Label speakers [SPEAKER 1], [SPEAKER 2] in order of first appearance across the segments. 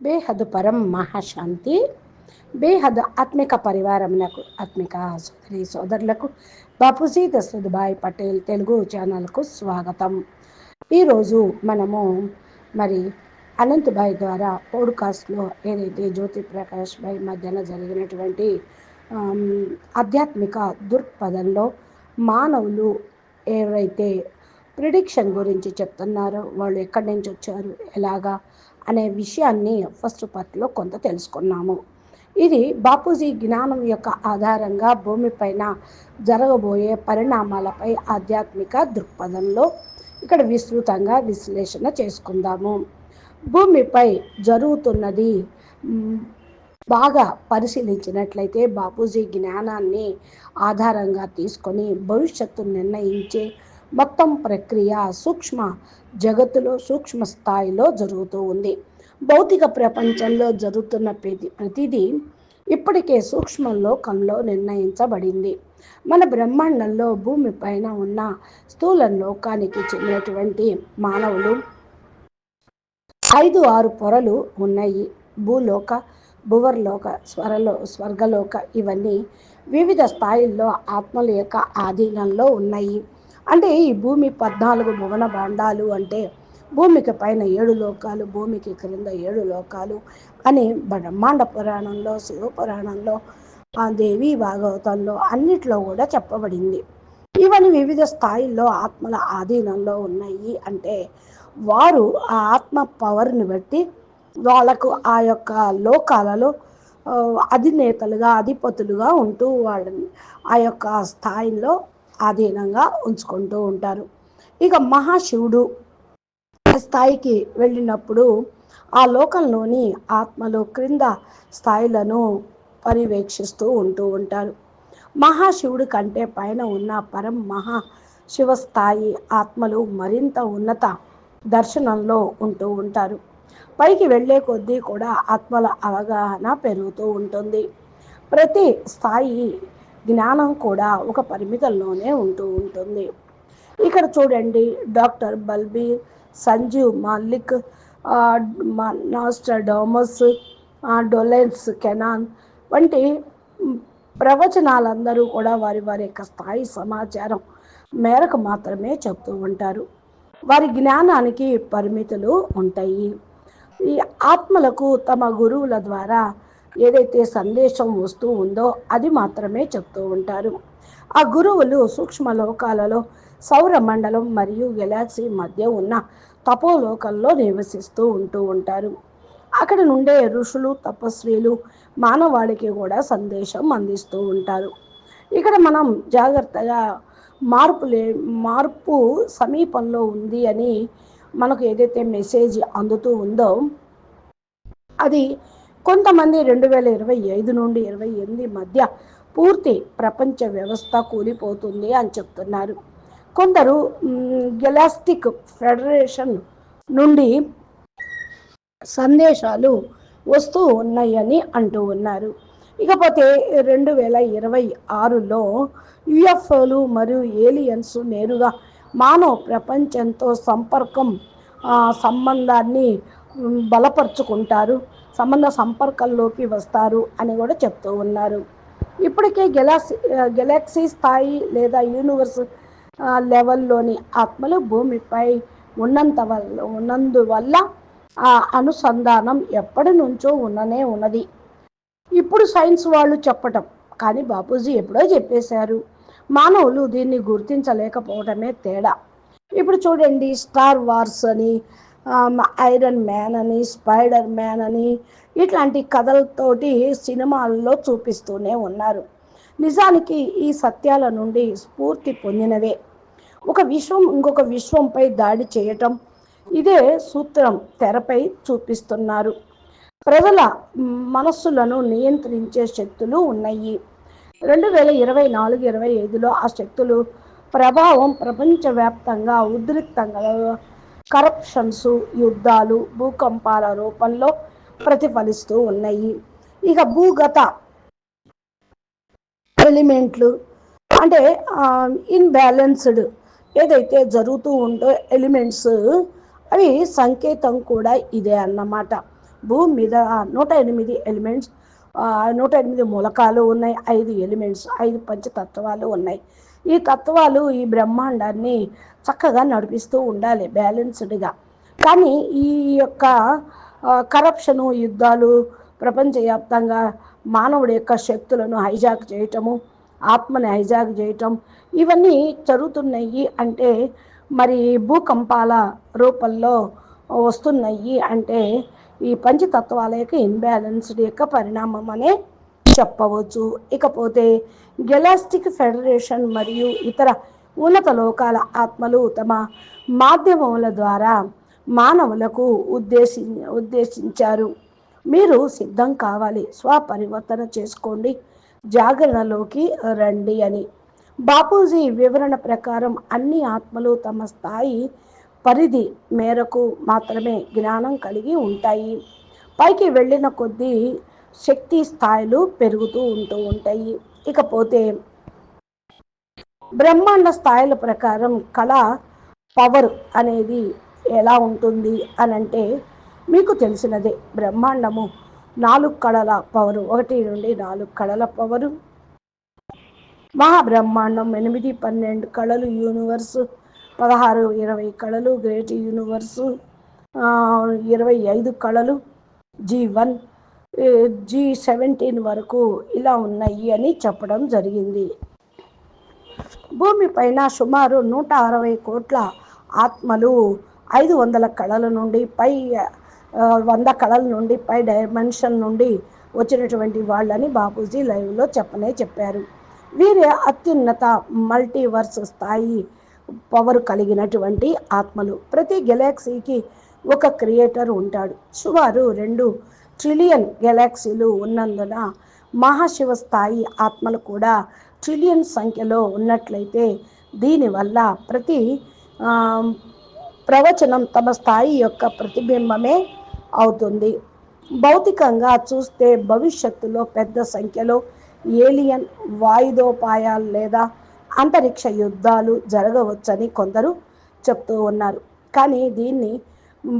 [SPEAKER 1] బేహద్ పరం మహాశాంతి బేహద్ ఆత్మిక పరివారములకు ఆత్మిక సోదరి సోదరులకు బాపూజీ దశరథభాయ్ పటేల్ తెలుగు ఛానల్కు స్వాగతం. ఈరోజు మనము మరి అనంతభాయ్ ద్వారా పోడ్కాస్ట్లో ఏదైతే జ్యోతి ప్రకాష్ భాయ్ మధ్యన జరిగినటువంటి ఆధ్యాత్మిక దృక్పథంలో మానవులు ఎవరైతే ప్రిడిక్షన్ గురించి చెప్తున్నారో వాళ్ళు ఎక్కడి నుంచి వచ్చారు ఎలాగా అనే విషయాన్ని ఫస్ట్ పార్ట్లో కొంత తెలుసుకున్నాము. ఇది బాపూజీ జ్ఞానం యొక్క ఆధారంగా భూమిపైన జరగబోయే పరిణామాలపై ఆధ్యాత్మిక దృక్పథంలో ఇక్కడ విస్తృతంగా విశ్లేషణ చేసుకుందాము. భూమిపై జరుగుతున్నది బాగా పరిశీలించినట్లయితే బాపూజీ జ్ఞానాన్ని ఆధారంగా తీసుకొని భవిష్యత్తు నిర్ణయించే మొత్తం ప్రక్రియ సూక్ష్మ జగత్తులో సూక్ష్మ స్థాయిలో జరుగుతూ ఉంది. భౌతిక ప్రపంచంలో జరుగుతున్న ప్రతి ప్రతిదీ ఇప్పటికే సూక్ష్మ లోకంలో నిర్ణయించబడింది. మన బ్రహ్మాండంలో భూమి పైన ఉన్న స్థూల లోకానికి చెందినటువంటి మానవులు ఐదు ఆరు పొరలు ఉన్నాయి. భూలోక భువర్లోక స్వరలో స్వర్గలోక ఇవన్నీ వివిధ స్థాయిల్లో ఆత్మల యొక్క ఆధీనంలో ఉన్నాయి. అంటే ఈ భూమి పద్నాలుగు భువన భాండాలు అంటే భూమికి పైన ఏడు లోకాలు భూమికి క్రింద ఏడు లోకాలు అని బ్రహ్మాండ పురాణంలో శివ పురాణంలో ఆ దేవి భాగవతంలో అన్నిట్లో కూడా చెప్పబడింది. ఇవన్నీ వివిధ స్థాయిల్లో ఆత్మల ఆధీనంలో ఉన్నాయి అంటే వారు ఆ ఆత్మ పవర్ని బట్టి వాళ్ళకు ఆ యొక్క లోకాలలో అధినేతలుగా అధిపతులుగా ఉంటూ వాళ్ళని ఆ యొక్క స్థాయిలో ఆధీనంగా ఉంచుకుంటూ ఉంటారు. ఇక మహాశివుడు స్థాయికి వెళ్ళినప్పుడు ఆ లోకంలోని ఆత్మలు క్రింద స్థాయిలను పర్యవేక్షిస్తూ ఉంటూ ఉంటారు. మహాశివుడి కంటే పైన ఉన్న పరం మహా శివ స్థాయి ఆత్మలు మరింత ఉన్నత దర్శనంలో ఉంటూ ఉంటారు. పైకి వెళ్ళే కొద్దీ కూడా ఆత్మల అవగాహన పెరుగుతూ ఉంటుంది. ప్రతి స్థాయి జ్ఞానం కూడా ఒక పరిమితంలోనే ఉంటూ ఉంటుంది. ఇక్కడ చూడండి డాక్టర్ బల్బీర్ సంజీవ్ మాలిక్ ఆ, మ- డొలెన్స్ కెనాన్ వంటి ప్రవచనాలందరూ కూడా వారి వారి యొక్క స్థాయి సమాచారం మేరకు మాత్రమే చెప్తూ ఉంటారు. వారి జ్ఞానానికి పరిమితులు ఉంటాయి. ఈ ఆత్మలకు తమ గురువుల ద్వారా ఏదైతే సందేశం వస్తూ ఉందో అది మాత్రమే చెప్తూ ఉంటారు. ఆ గురువులు సూక్ష్మ లోకాలలో సౌర మండలం మరియు గెలాక్సీ మధ్య ఉన్న తపోలోకంలో నివసిస్తూ ఉంటూ ఉంటారు. అక్కడ నుండే ఋషులు తపస్వీలు మానవాళికి కూడా సందేశం అందిస్తూ ఉంటారు. ఇక్కడ మనం జాగ్రత్తగా మార్పు లే మార్పు సమీపంలో ఉంది అని మనకు ఏదైతే మెసేజ్ అందుతూ ఉందో అది కొంతమంది రెండు వేల ఇరవై ఐదు నుండి ఇరవై ఎనిమిది మధ్య పూర్తి ప్రపంచ వ్యవస్థ కూలిపోతుంది అని చెప్తున్నారు. కొందరు గెలాస్టిక్ ఫెడరేషన్ నుండి సందేశాలు వస్తూ ఉన్నాయని అంటూ ఉన్నారు. ఇకపోతే రెండు వేల ఇరవై ఆరులో యుఎఫ్ఓలు మరియు ఏలియన్స్ నేరుగా మానవ ప్రపంచంతో సంపర్కం సంబంధాన్ని బలపరుచుకుంటారు. సంబంధ సంపర్కంలోకి వస్తారు అని కూడా చెప్తూ ఉన్నారు. ఇప్పటికే గెలాక్సీ గెలాక్సీ స్థాయి లేదా యూనివర్స్ లెవెల్లోని ఆత్మలు భూమిపై ఉన్నంత వల్ల ఉన్నందువల్ల ఆ అనుసంధానం ఎప్పటి నుంచో ఉన్ననే ఉన్నది. ఇప్పుడు సైన్స్ వాళ్ళు చెప్పటం కానీ బాపూజీ ఎప్పుడో చెప్పేశారు మానవులు దీన్ని గుర్తించలేకపోవడమే తేడా. ఇప్పుడు చూడండి స్టార్ వార్స్ అని ఐరన్ మ్యాన్ అని స్పైడర్ మ్యాన్ అని ఇట్లాంటి కథలతోటి సినిమాల్లో చూపిస్తూనే ఉన్నారు. నిజానికి ఈ సత్యాల నుండి స్ఫూర్తి పొందినవే. ఒక విశ్వం ఇంకొక విశ్వంపై దాడి చేయటం ఇదే సూత్రం తెరపై చూపిస్తున్నారు. ప్రజల మనస్సులను నియంత్రించే శక్తులు ఉన్నాయి. రెండు వేల ఇరవై నాలుగు ఇరవై ఐదులో ఆ శక్తులు ప్రభావం ప్రపంచవ్యాప్తంగా ఉద్రిక్తంగా కరప్షన్స్ యుద్ధాలు భూకంపాల రూపంలో ప్రతిఫలిస్తూ ఉన్నాయి. ఇక భూగత ఎలిమెంట్లు అంటే ఇన్బ్యాలెన్స్డ్ ఏదైతే జరుగుతూ ఉందో ఎలిమెంట్స్ అవి సంకేతం కూడా ఇదే అన్నమాట. భూమి మీద నూట ఎనిమిది ఎలిమెంట్స్ నూట ఎనిమిది మూలకాలు ఉన్నాయి ఐదు ఎలిమెంట్స్ ఐదు పంచతత్వాలు ఉన్నాయి. ఈ తత్వాలు ఈ బ్రహ్మాండాన్ని చక్కగా నడిపిస్తూ ఉండాలి బ్యాలెన్స్డ్గా. కానీ ఈ యొక్క కరప్షను యుద్ధాలు ప్రపంచవ్యాప్తంగా మానవుడి యొక్క శక్తులను హైజాక్ చేయటము ఆత్మని హైజాక్ చేయటం ఇవన్నీ జరుగుతున్నాయి అంటే మరి భూకంపాల రూపంలో వస్తున్నాయి అంటే ఈ పంచతత్వాల యొక్క ఇన్బ్యాలెన్స్డ్ యొక్క పరిణామం అనే చెప్పవచ్చు. ఇకపోతే గెలాస్టిక్ ఫెడరేషన్ మరియు ఇతర ఉన్నత లోకాల ఆత్మలు తమ మాధ్యమముల ద్వారా మానవులకు ఉద్దేశి ఉద్దేశించారు. మీరు సిద్ధం కావాలి. స్వపరివర్తన చేసుకోండి. జాగరణలోకి రండి అని. బాపూజీ వివరణ ప్రకారం అన్ని ఆత్మలు తమ స్థాయి పరిధి మేరకు మాత్రమే జ్ఞానం కలిగి ఉంటాయి. పైకి వెళ్ళిన కొద్దీ శక్తి స్థాయిలు పెరుగుతూ ఉంటూ ఉంటాయి. ఇకపోతే బ్రహ్మాండ స్థాయిల ప్రకారం కళ పవర్ అనేది ఎలా ఉంటుంది అని అంటే మీకు తెలిసినదే బ్రహ్మాండము నాలుగు కళల పవరు. ఒకటి నుండి నాలుగు కళల పవరు. మహాబ్రహ్మాండం ఎనిమిది పన్నెండు కళలు యూనివర్స్ పదహారు ఇరవై కళలు గ్రేట్ యూనివర్సు ఇరవై ఐదు కళలు జీ వన్ జీ సెవెంటీన్ వరకు ఇలా ఉన్నాయి అని చెప్పడం జరిగింది. భూమిపైన సుమారు నూట అరవై కోట్ల ఆత్మలు ఐదు వందల కళల నుండి పై వంద కళల నుండి పై డైమెన్షన్ నుండి వచ్చినటువంటి వాళ్ళని బాపూజీ లైవ్లో చెప్పనే చెప్పారు. వీరి అత్యున్నత మల్టీవర్స్ స్థాయి పవర్ కలిగినటువంటి ఆత్మలు. ప్రతి గెలాక్సీకి ఒక క్రియేటర్ ఉంటాడు. సుమారు రెండు ట్రిలియన్ గెలాక్సీలు ఉన్నందున మహాశివ స్థాయి ఆత్మలు కూడా ట్రిలియన్ సంఖ్యలో ఉన్నట్లయితే దీనివల్ల ప్రతి ప్రవచనం తమ స్థాయి యొక్క ప్రతిబింబమే అవుతుంది. భౌతికంగా చూస్తే భవిష్యత్తులో పెద్ద సంఖ్యలో ఏలియన్ వాయుదోపాయాలు లేదా అంతరిక్ష యుద్ధాలు జరగవచ్చని కొందరు చెప్తూ ఉన్నారు. కానీ దీన్ని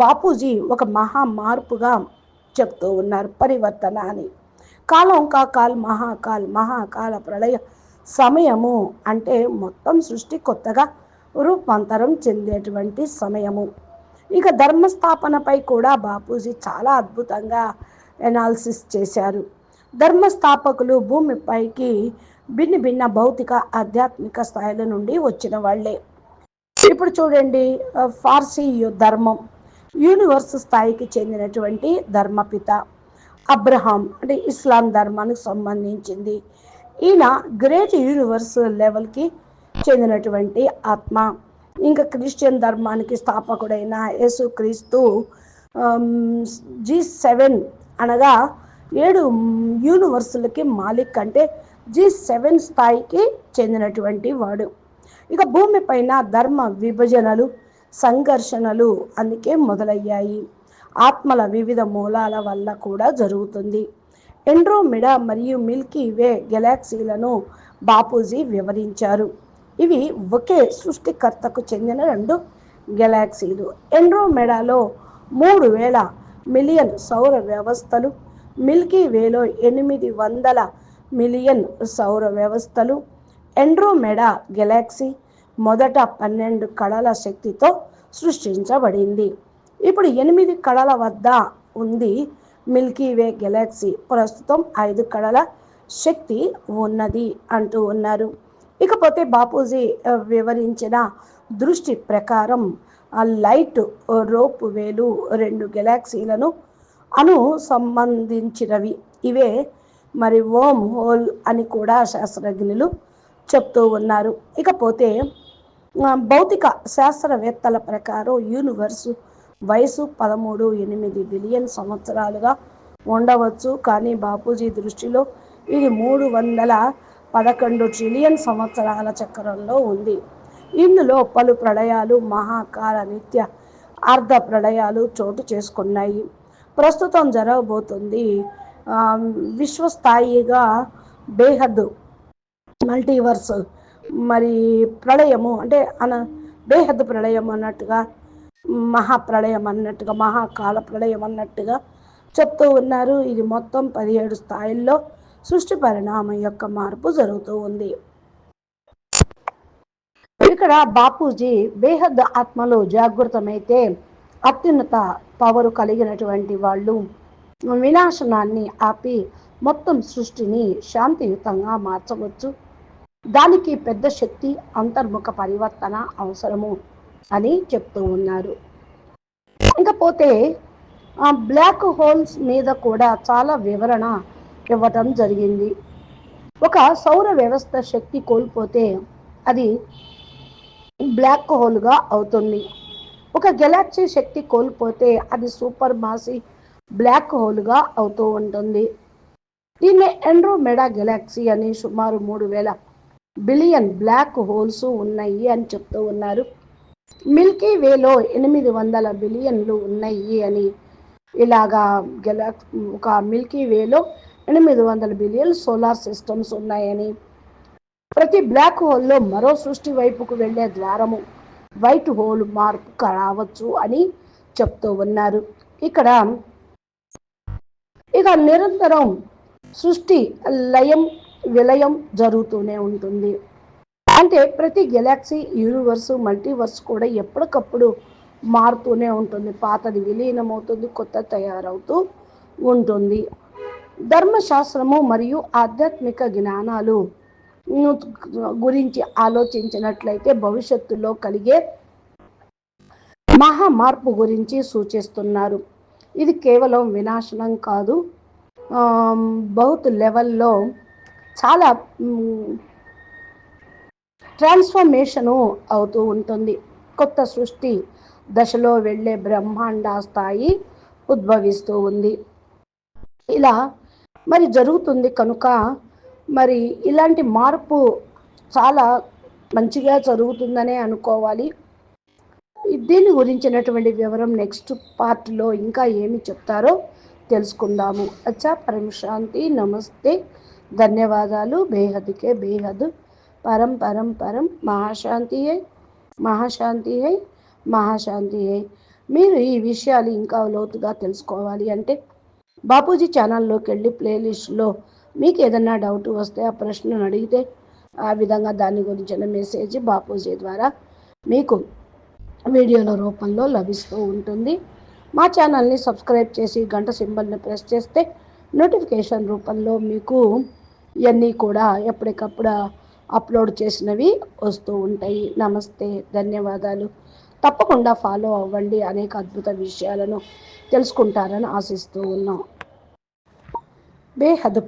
[SPEAKER 1] బాపూజీ ఒక మహా మార్పుగా చెప్తూ ఉన్నారు పరివర్తన అని కాలం కాకాల్ మహాకాల్ మహాకాల ప్రళయ సమయము అంటే మొత్తం సృష్టి కొత్తగా రూపాంతరం చెందేటువంటి సమయము. ఇక ధర్మస్థాపనపై కూడా బాపూజీ చాలా అద్భుతంగా ఎనాలిసిస్ చేశారు. ధర్మస్థాపకులు భూమిపైకి భిన్న భిన్న భౌతిక ఆధ్యాత్మిక స్థాయిల నుండి వచ్చిన వాళ్ళే. ఇప్పుడు చూడండి ఫార్సీ ధర్మం. యూనివర్స్ స్థాయికి చెందినటువంటి ధర్మపిత అబ్రహాం అంటే ఇస్లాం ధర్మానికి సంబంధించింది. ఈయన గ్రేట్ యూనివర్స్ లెవెల్కి చెందినటువంటి ఆత్మ. ఇంకా క్రిస్టియన్ ధర్మానికి స్థాపకుడైన యేసుక్రీస్తు జీ సెవెన్ అనగా ఏడు యూనివర్సులకి మాలిక్ అంటే జీ సెవెన్ స్థాయికి చెందినటువంటి వాడు. ఇక భూమిపైన ధర్మ విభజనలు సంఘర్షణలు అందుకే మొదలయ్యాయి. ఆత్మల వివిధ మూలాల వల్ల కూడా జరుగుతుంది. ఎండ్రోమిడా మరియు మిల్కీ వే గెలాక్సీలను బాపూజీ వివరించారు. ఇవి ఒకే సృష్టికర్తకు చెందిన రెండు గెలాక్సీలు. ఎండ్రోమెడాలో మూడు వేల మిలియన్ సౌర వ్యవస్థలు మిల్కీ వేలో ఎనిమిది వందల మిలియన్ సౌర వ్యవస్థలు ఎండ్రోమెడా గెలాక్సీ మొదట పన్నెండు కళల శక్తితో సృష్టించబడింది. ఇప్పుడు ఎనిమిది కళల వద్ద ఉంది మిల్కీవే గెలాక్సీ. ప్రస్తుతం ఐదు కళల శక్తి ఉన్నది అంటూ ఉన్నారు. ఇకపోతే బాపూజీ వివరించిన దృష్టి ప్రకారం ఆ లైట్ రోప్ వేలు రెండు గెలాక్సీలను అను సంబంధించినవి. ఇవే మరి ఓమ్ హోల్ అని కూడా శాస్త్రజ్ఞులు చెప్తూ ఉన్నారు. ఇకపోతే భౌతిక శాస్త్రవేత్తల ప్రకారం యూనివర్సు వయసు పదమూడు ఎనిమిది బిలియన్ సంవత్సరాలుగా ఉండవచ్చు. కానీ బాపూజీ దృష్టిలో ఇది మూడు వందల పదకొండు ట్రిలియన్ సంవత్సరాల చక్రంలో ఉంది. ఇందులో పలు ప్రళయాలు మహాకాల నిత్య అర్ధ ప్రళయాలు చోటు చేసుకున్నాయి. ప్రస్తుతం జరగబోతుంది విశ్వస్థాయిగా బేహద్ మల్టీవర్స్ మరి ప్రళయము అంటే అన బేహద్దు ప్రళయం అన్నట్టుగా మహాప్రళయం అన్నట్టుగా మహాకాల ప్రళయం అన్నట్టుగా చెప్తూ ఉన్నారు. ఇది మొత్తం పదిహేడు స్థాయిల్లో సృష్టి పరిణామం యొక్క మార్పు జరుగుతూ ఉంది. ఇక్కడ బాపూజీ బేహద్ ఆత్మలో జాగృతమైతే అత్యున్నత పవరు కలిగినటువంటి వాళ్ళు వినాశనాన్ని ఆపి మొత్తం సృష్టిని శాంతియుతంగా మార్చవచ్చు. దానికి పెద్ద శక్తి అంతర్ముఖ పరివర్తన అవసరము అని చెప్తూ ఉన్నారు. ఇకపోతే బ్లాక్ హోల్స్ మీద కూడా చాలా వివరణ ఇవ్వటం జరిగింది. ఒక సౌర వ్యవస్థ శక్తి కోల్పోతే అది బ్లాక్ హోల్గా అవుతుంది. ఒక గెలాక్సీ శక్తి కోల్పోతే అది సూపర్ మాసి బ్లాక్ హోల్గా అవుతూ ఉంటుంది. దీన్ని ఎండ్రోమెడా గెలాక్సీ అని సుమారు మూడు వేల బిలియన్ బ్లాక్ హోల్స్ ఉన్నాయి అని చెప్తూ ఉన్నారు. మిల్కీ వేలో ఎనిమిది వందల బిలియన్లు ఉన్నాయి అని ఇలాగా గెలాక్ ఒక మిల్కీ వేలో ఎనిమిది వందల బిలియన్ సోలార్ సిస్టమ్స్ ఉన్నాయని. ప్రతి బ్లాక్ హోల్లో మరో సృష్టి వైపుకు వెళ్ళే ద్వారము వైట్ హోల్ మార్పు రావచ్చు అని చెప్తూ ఉన్నారు. ఇక్కడ ఇక నిరంతరం సృష్టి లయం విలయం జరుగుతూనే ఉంటుంది. అంటే ప్రతి గెలాక్సీ యూనివర్స్ మల్టీవర్స్ కూడా ఎప్పటికప్పుడు మారుతూనే ఉంటుంది. పాతది విలీనమవుతుంది కొత్త తయారవుతూ ఉంటుంది. ధర్మశాస్త్రము మరియు ఆధ్యాత్మిక జ్ఞానాలు గురించి ఆలోచించినట్లయితే భవిష్యత్తులో కలిగే మహా మార్పు గురించి సూచిస్తున్నారు. ఇది కేవలం వినాశనం కాదు. బౌత్ లెవెల్లో చాలా ట్రాన్స్ఫర్మేషను అవుతూ ఉంటుంది. కొత్త సృష్టి దశలో వెళ్ళే బ్రహ్మాండ స్థాయి ఉద్భవిస్తూ ఉంది. ఇలా మరి జరుగుతుంది కనుక మరి ఇలాంటి మార్పు చాలా మంచిగా జరుగుతుందనే అనుకోవాలి. దీని గురించినటువంటి వివరం నెక్స్ట్ పార్ట్లో ఇంకా ఏమి చెప్తారో తెలుసుకుందాము. అచ్చా పరమశాంతి నమస్తే. ధన్యవాదాలు. బేహద్కే బేహద్. పరం పరం పరం. మహాశాంతి అయి మహాశాంతి అయి మహాశాంతి అయి మీరు ఈ విషయాలు ఇంకా లోతుగా తెలుసుకోవాలి అంటే బాపూజీ ఛానల్లోకి వెళ్ళి ప్లేలిస్ట్లో మీకు ఏదన్నా డౌట్ వస్తే ఆ ప్రశ్నను అడిగితే ఆ విధంగా దాని గురించిన మెసేజ్ బాపూజీ ద్వారా మీకు వీడియోల రూపంలో లభిస్తూ ఉంటుంది. మా ఛానల్ని సబ్స్క్రైబ్ చేసి గంట సింబల్ని ప్రెస్ చేస్తే నోటిఫికేషన్ రూపంలో మీకు ఇవన్నీ కూడా ఎప్పటికప్పుడు అప్లోడ్ చేసినవి వస్తూ ఉంటాయి. నమస్తే ధన్యవాదాలు. తప్పకుండా ఫాలో అవ్వండి. అనేక అద్భుత విషయాలను తెలుసుకుంటారని ఆశిస్తూ ఉన్నాం. బేహద్